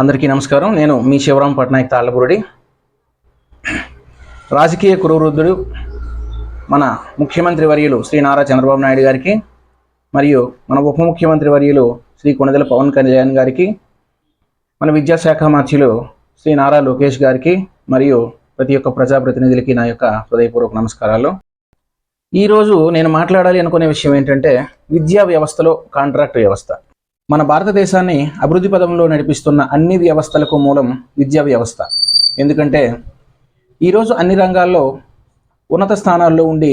అందరికీ నమస్కారం. నేను మీ శివరాం పట్నాయక్ తాళ్ళపురుడి రాజకీయ కురువృద్ధుడు మన ముఖ్యమంత్రి వర్యులు శ్రీ నారా చంద్రబాబు నాయుడు గారికి మరియు మన ఉప ముఖ్యమంత్రి వర్యులు శ్రీ కొనదెల పవన్ కళ్యాణ్ గారికి మన విద్యాశాఖ మంత్రులు శ్రీ నారా లోకేష్ గారికి మరియు ప్రతి ఒక్క ప్రజాప్రతినిధులకి నా యొక్క హృదయపూర్వక నమస్కారాలు. ఈరోజు నేను మాట్లాడాలి అనుకునే విషయం ఏంటంటే విద్యా వ్యవస్థలో కాంట్రాక్ట్ వ్యవస్థ. మన భారతదేశాన్ని అభివృద్ధి పదంలో నడిపిస్తున్న అన్ని వ్యవస్థలకు మూలం విద్యా వ్యవస్థ. ఎందుకంటే ఈరోజు అన్ని రంగాల్లో ఉన్నత స్థానాల్లో ఉండి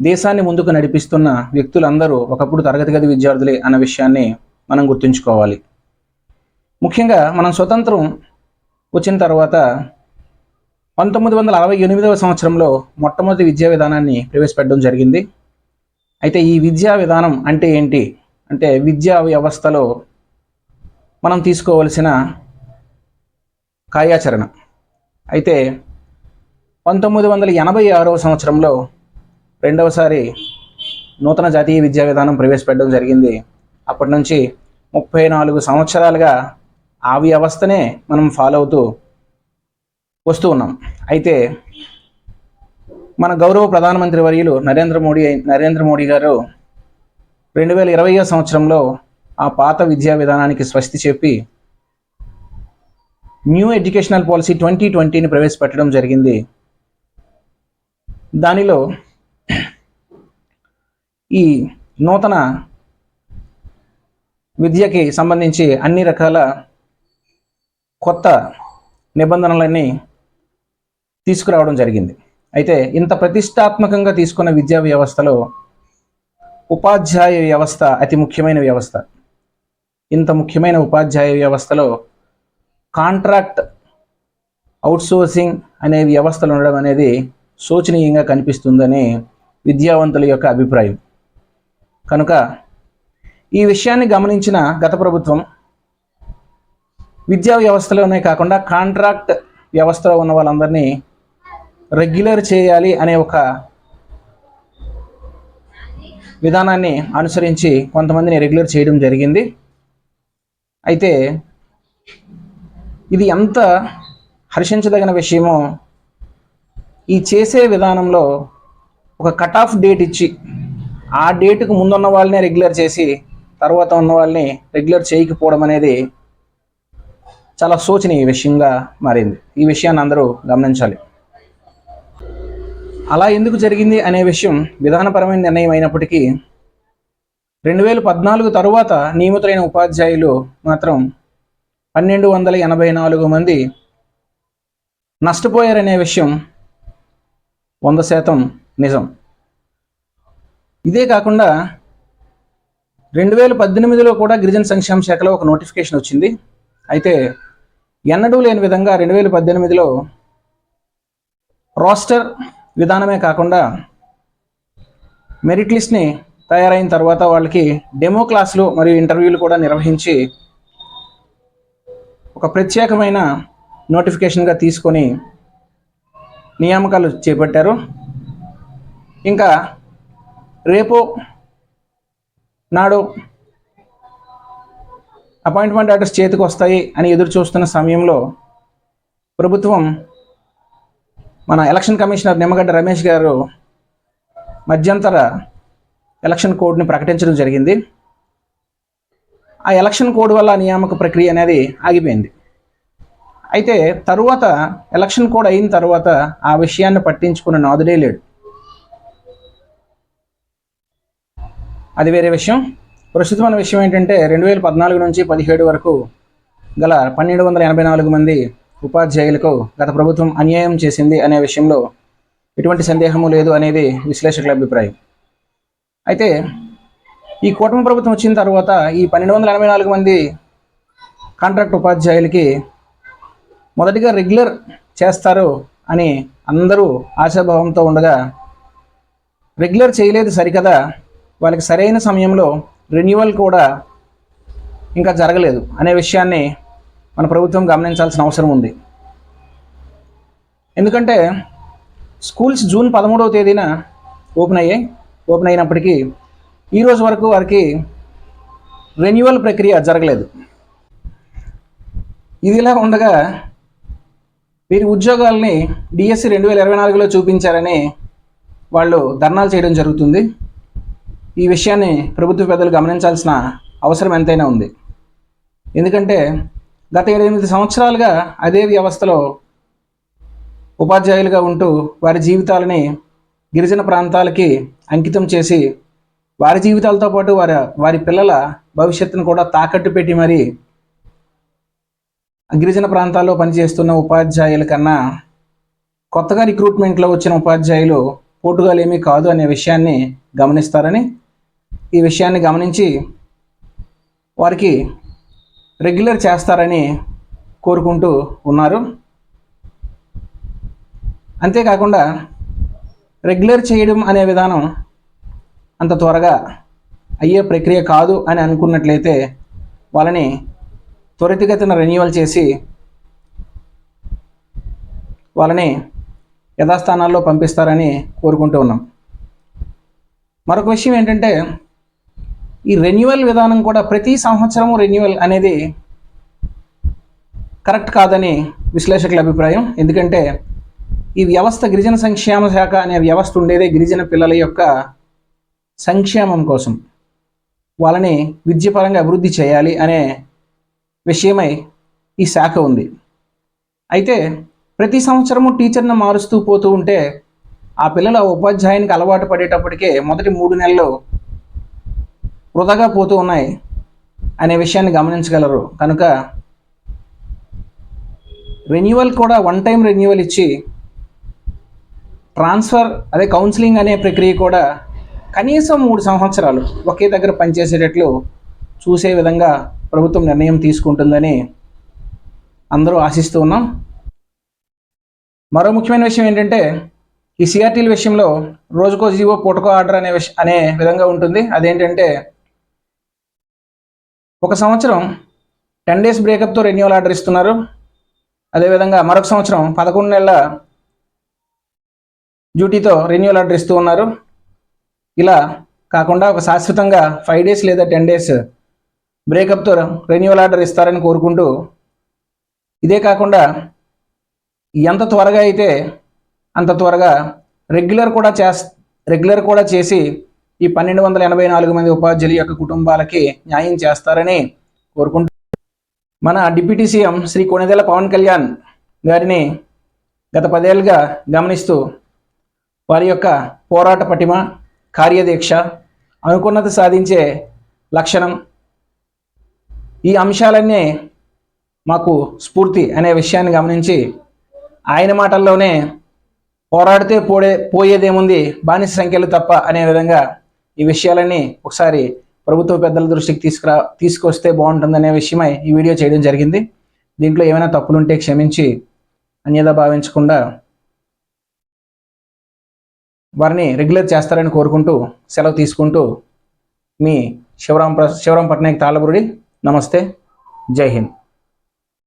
దేశాన్ని ముందుకు నడిపిస్తున్న వ్యక్తులందరూ ఒకప్పుడు తరగతి గది విద్యార్థులే అన్న విషయాన్ని మనం గుర్తుంచుకోవాలి. ముఖ్యంగా మనం స్వతంత్రం వచ్చిన తర్వాత పంతొమ్మిది వందల అరవై ఎనిమిదవ సంవత్సరంలో మొట్టమొదటి విద్యా విధానాన్ని ప్రవేశపెట్టడం జరిగింది. అయితే ఈ విద్యా విధానం అంటే ఏంటి? అంటే విద్యా వ్యవస్థలో మనం తీసుకోవలసిన కార్యాచరణ. అయితే పంతొమ్మిది వందల ఎనభై ఆరవ సంవత్సరంలో రెండవసారి నూతన జాతీయ విద్యా విధానం ప్రవేశపెట్టడం జరిగింది. అప్పటి నుంచి ముప్పై నాలుగు సంవత్సరాలుగా ఆ వ్యవస్థనే మనం ఫాలో అవుతూ వస్తూ ఉన్నాం. అయితే మన గౌరవ ప్రధానమంత్రి వర్యులు నరేంద్ర మోడీ నరేంద్ర మోడీ గారు రెండు వేల ఇరవయో సంవత్సరంలో ఆ పాత విద్యా విధానానికి స్వస్తి చెప్పి న్యూ ఎడ్యుకేషనల్ పాలసీ ట్వంటీ ట్వంటీని ప్రవేశపెట్టడం జరిగింది. దానిలో ఈ నూతన విద్యకి సంబంధించి అన్ని రకాల కొత్త నిబంధనలన్నీ తీసుకురావడం జరిగింది. అయితే ఇంత ప్రతిష్టాత్మకంగా తీసుకున్న విద్యా వ్యవస్థలో ఉపాధ్యాయ వ్యవస్థ అతి ముఖ్యమైన వ్యవస్థ. ఇంత ముఖ్యమైన ఉపాధ్యాయ వ్యవస్థలో కాంట్రాక్ట్ అవుట్సోర్సింగ్ అనే వ్యవస్థలు ఉండడం అనేది శోచనీయంగా కనిపిస్తుందని విద్యావంతుల యొక్క అభిప్రాయం. కనుక ఈ విషయాన్ని గమనించిన గత ప్రభుత్వం విద్యా వ్యవస్థలోనే కాకుండా కాంట్రాక్ట్ వ్యవస్థలో ఉన్న వాళ్ళందరినీ రెగ్యులర్ చేయాలి అనే ఒక విధానాన్ని అనుసరించి కొంతమందిని రెగ్యులర్ చేయడం జరిగింది. అయితే ఇది ఎంత హర్షించదగిన విషయమో ఈ చేసే విధానంలో ఒక కట్ ఆఫ్ డేట్ ఇచ్చి ఆ డేటుకు ముందున్న వాళ్ళని రెగ్యులర్ చేసి తర్వాత ఉన్న వాళ్ళని రెగ్యులర్ చేయకపోవడం అనేది చాలా శోచనీయ విషయంగా మారింది. ఈ విషయాన్ని అందరూ గమనించాలి. అలా ఎందుకు జరిగింది అనే విషయం విధానపరమైన నిర్ణయం అయినప్పటికీ రెండు వేల పద్నాలుగు తరువాత నియమితులైన ఉపాధ్యాయులు మాత్రం పన్నెండు వందల ఎనభై నాలుగు మంది నష్టపోయారనే విషయం వంద శాతం నిజం. ఇదే కాకుండా రెండు వేల పద్దెనిమిదిలో కూడా గిరిజన సంక్షేమ శాఖలో ఒక నోటిఫికేషన్ వచ్చింది. అయితే ఎన్నడూ లేని విధంగా రెండు వేల పద్దెనిమిదిలో రోస్టర్ విధానమే కాకుండా మెరిట్ లిస్ట్ని తయారైన తర్వాత వాళ్ళకి డెమో క్లాసులు మరియు ఇంటర్వ్యూలు కూడా నిర్వహించి ఒక ప్రత్యేకమైన నోటిఫికేషన్గా తీసుకొని నియామకాలు చేపట్టారు. ఇంకా రేపు నాడు అపాయింట్మెంట్ ఆర్డర్స్ చేతికి వస్తాయి అని ఎదురు చూస్తున్న సమయంలో ప్రభుత్వం మన ఎలక్షన్ కమిషనర్ నిమ్మగడ్డ రమేష్ గారు మధ్యంతర ఎలక్షన్ కోడ్ని ప్రకటించడం జరిగింది. ఆ ఎలక్షన్ కోడ్ వల్ల నియామక ప్రక్రియ అనేది ఆగిపోయింది. అయితే తరువాత ఎలక్షన్ కోడ్ అయిన తర్వాత ఆ విషయాన్ని పట్టించుకున్న నాదుడే లేడు. అది వేరే విషయం. ప్రస్తుతమైన విషయం ఏంటంటే రెండు వేల పద్నాలుగు నుంచి పదిహేడు వరకు గల పన్నెండు వందల ఎనభై నాలుగు మంది ఉపాధ్యాయులకు గత ప్రభుత్వం అన్యాయం చేసింది అనే విషయంలో ఎటువంటి సందేహము లేదు అనేది విశ్లేషకుల అభిప్రాయం. అయితే ఈ కూటమి ప్రభుత్వం వచ్చిన తర్వాత ఈ పన్నెండు వందల ఎనభై నాలుగు మంది కాంట్రాక్ట్ ఉపాధ్యాయులకి మొదటిగా రెగ్యులర్ చేస్తారు అని అందరూ ఆశాభావంతో ఉండగా రెగ్యులర్ చేయలేదు సరికదా వాళ్ళకి సరైన సమయంలో రెన్యువల్ కూడా ఇంకా జరగలేదు అనే విషయాన్ని మన ప్రభుత్వం గమనించాల్సిన అవసరం ఉంది. ఎందుకంటే స్కూల్స్ జూన్ పదమూడవ తేదీన ఓపెన్ అయ్యాయి. ఓపెన్ అయినప్పటికీ ఈరోజు వరకు వారికి రెన్యువల్ ప్రక్రియ జరగలేదు. ఇది ఇలా ఉండగా వీరి ఉద్యోగాల్ని డిఎస్సి రెండు వేల ఇరవై నాలుగులో చూపించారని వాళ్ళు ధర్నాలు చేయడం జరుగుతుంది. ఈ విషయాన్ని ప్రభుత్వ పెద్దలు గమనించాల్సిన అవసరం ఎంతైనా ఉంది. ఎందుకంటే గత ఎనిమిది సంవత్సరాలుగా అదే వ్యవస్థలో ఉపాధ్యాయులుగా ఉంటూ వారి జీవితాలని గిరిజన ప్రాంతాలకి అంకితం చేసి వారి జీవితాలతో పాటు వారి వారి పిల్లల భవిష్యత్తును కూడా తాకట్టు పెట్టి మరి గిరిజన ప్రాంతాల్లో పనిచేస్తున్న ఉపాధ్యాయుల కన్నా కొత్తగా రిక్రూట్మెంట్లో వచ్చిన ఉపాధ్యాయులు పోటుగాలు ఏమీ కాదు అనే విషయాన్ని గమనిస్తారని ఈ విషయాన్ని గమనించి వారికి రెగ్యులర్ చేస్తారని కోరుకుంటూ ఉన్నారు. అంతేకాకుండా రెగ్యులర్ చేయడం అనే విధానం అంత త్వరగా అయ్యే ప్రక్రియ కాదు అని అనుకున్నట్లయితే వాళ్ళని త్వరితగతిన రెన్యువల్ చేసి వాళ్ళని యథాస్థానాల్లో పంపిస్తారని కోరుకుంటూ ఉన్నాం. మరొక విషయం ఏంటంటే ఈ రెన్యువల్ విధానం కూడా ప్రతి సంవత్సరము రెన్యువల్ అనేది కరెక్ట్ కాదని విశ్లేషకుల అభిప్రాయం. ఎందుకంటే ఈ వ్యవస్థ గిరిజన సంక్షేమ శాఖ అనే వ్యవస్థ ఉండేదే గిరిజన పిల్లల యొక్క సంక్షేమం కోసం. వాళ్ళని విద్యపరంగా అభివృద్ధి చేయాలి అనే విషయమై ఈ శాఖ ఉంది. అయితే ప్రతి సంవత్సరము టీచర్ను మారుస్తూ పోతూ ఉంటే ఆ పిల్లల ఉపాధ్యాయునికి అలవాటు పడేటప్పటికే మొదటి మూడు నెలలు వృధాగా పోతూ ఉన్నాయి అనే విషయాన్ని గమనించగలరు. కనుక రెన్యువల్ కూడా వన్ టైం రెన్యువల్ ఇచ్చి ట్రాన్స్ఫర్ అదే కౌన్సిలింగ్ అనే ప్రక్రియ కూడా కనీసం మూడు సంవత్సరాలు ఒకే దగ్గర పనిచేసేటట్లు చూసే విధంగా ప్రభుత్వం నిర్ణయం తీసుకుంటుందని అందరూ ఆశిస్తూ ఉన్నాం. మరో ముఖ్యమైన విషయం ఏంటంటే ఈ సిఆర్టీల విషయంలో రోజుకో జీవో పూటకో ఆర్డర్ అనే విష అనే విధంగా ఉంటుంది. అదేంటంటే ఒక సంవత్సరం టెన్ డేస్ బ్రేకప్తో రెన్యువల్ ఆర్డర్ ఇస్తున్నారు. అదేవిధంగా మరొక సంవత్సరం పదకొండు నెలల డ్యూటీతో రెన్యువల్ ఆర్డర్ ఇస్తూ ఉన్నారు. ఇలా కాకుండా ఒక శాశ్వతంగా ఫైవ్ డేస్ లేదా టెన్ డేస్ బ్రేకప్తో రెన్యువల్ ఆర్డర్ ఇస్తారని కోరుకుంటూ ఇదే కాకుండా ఎంత త్వరగా అయితే అంత త్వరగా రెగ్యులర్ కూడా చేస్ రెగ్యులర్ కూడా చేసి ఈ పన్నెండు వందల ఎనభై నాలుగు మంది ఉపాధ్యాయుల యొక్క కుటుంబాలకి న్యాయం చేస్తారని కోరుకుంటూ మన డిప్యూటీ సీఎం శ్రీ కొణిదెల పవన్ కళ్యాణ్ గారిని గత పదేళ్ళుగా గమనిస్తూ వారి యొక్క పోరాట పటిమ కార్యదీక్ష అనుకున్నది సాధించే లక్షణం ఈ అంశాలన్నీ మాకు స్ఫూర్తి అనే విషయాన్ని గమనించి ఆయన మాటల్లోనే పోరాడితే పోడే పోయేదేముంది? బానిస సంఖ్యలు తప్ప అనే విధంగా ఈ విషయాలన్నీ ఒకసారి ప్రభుత్వ పెద్దల దృష్టికి తీసుకురా తీసుకొస్తే బాగుంటుందనే విషయమై ఈ వీడియో చేయడం జరిగింది. దీంట్లో ఏమైనా తప్పులుంటే క్షమించి అన్యదా భావించకుండా వారిని రెగ్యులర్ చేస్తారని కోరుకుంటూ సెలవు తీసుకుంటూ మీ శివరాం ప్ర శివరాం పట్నాయక్ తాళబురుడి నమస్తే. జై హింద్.